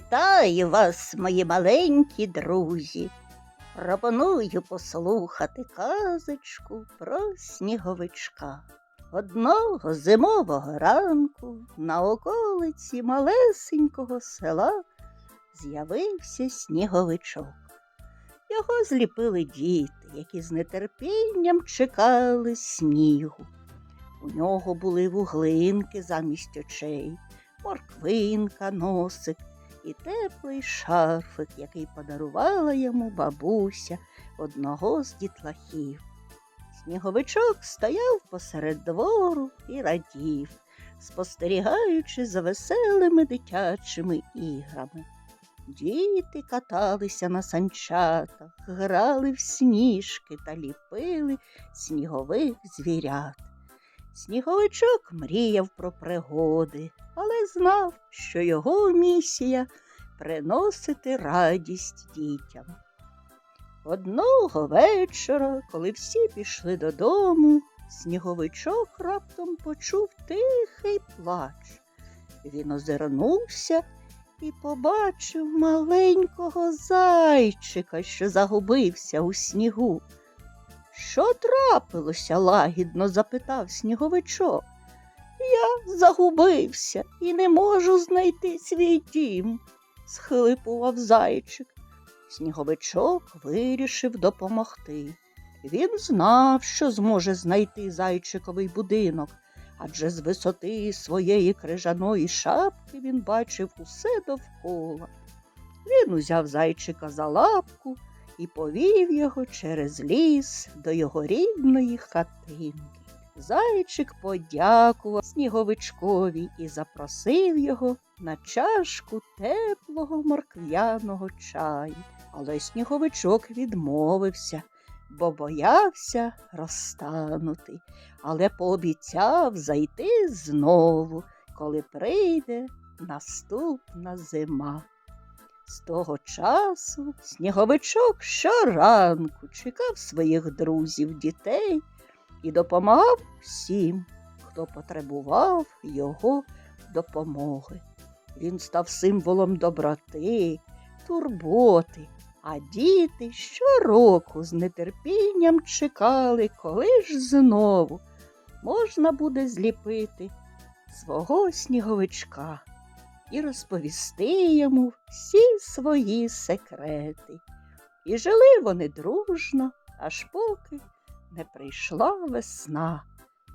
Вітаю вас, мої маленькі друзі. Пропоную послухати казочку про сніговичка. Одного зимового ранку на околиці малесенького села з'явився сніговичок. Його зліпили діти, які з нетерпінням чекали снігу. У нього були вуглинки замість очей, морквинка, носик і теплий шарфик, який подарувала йому бабуся одного з дітлахів. Сніговичок стояв посеред двору і радів, спостерігаючи за веселими дитячими іграми. Діти каталися на санчатах, грали в сніжки та ліпили снігових звірят. Сніговичок мріяв про пригоди, але знав, що його місія приносити радість дітям. Одного вечора, коли всі пішли додому, сніговичок раптом почув тихий плач. Він озирнувся і побачив маленького зайчика, що загубився у снігу. Що трапилося? лагідно запитав сніговичок. Я загубився і не можу знайти свій дім, схлипував зайчик. Сніговичок вирішив допомогти. Він знав, що зможе знайти зайчиковий будинок, адже з висоти своєї крижаної шапки він бачив усе довкола. Він узяв зайчика за лапку і повів його через ліс до його рідної хатинки. Зайчик подякував сніговичкові і запросив його на чашку теплого морквяного чаю. Але сніговичок відмовився, бо боявся розтанути, але пообіцяв зайти знову, коли прийде наступна зима. З того часу сніговичок щоранку чекав своїх друзів дітей і допомагав всім, хто потребував його допомоги. Він став символом доброти, турботи, а діти щороку з нетерпінням чекали, коли ж знову можна буде зліпити свого сніговичка і розповісти йому всі свої секрети. І жили вони дружно, аж поки не прийшла весна.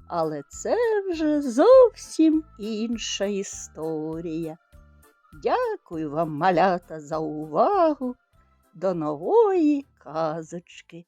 Але це вже зовсім інша історія. Дякую вам, малята, за увагу. До нової казочки.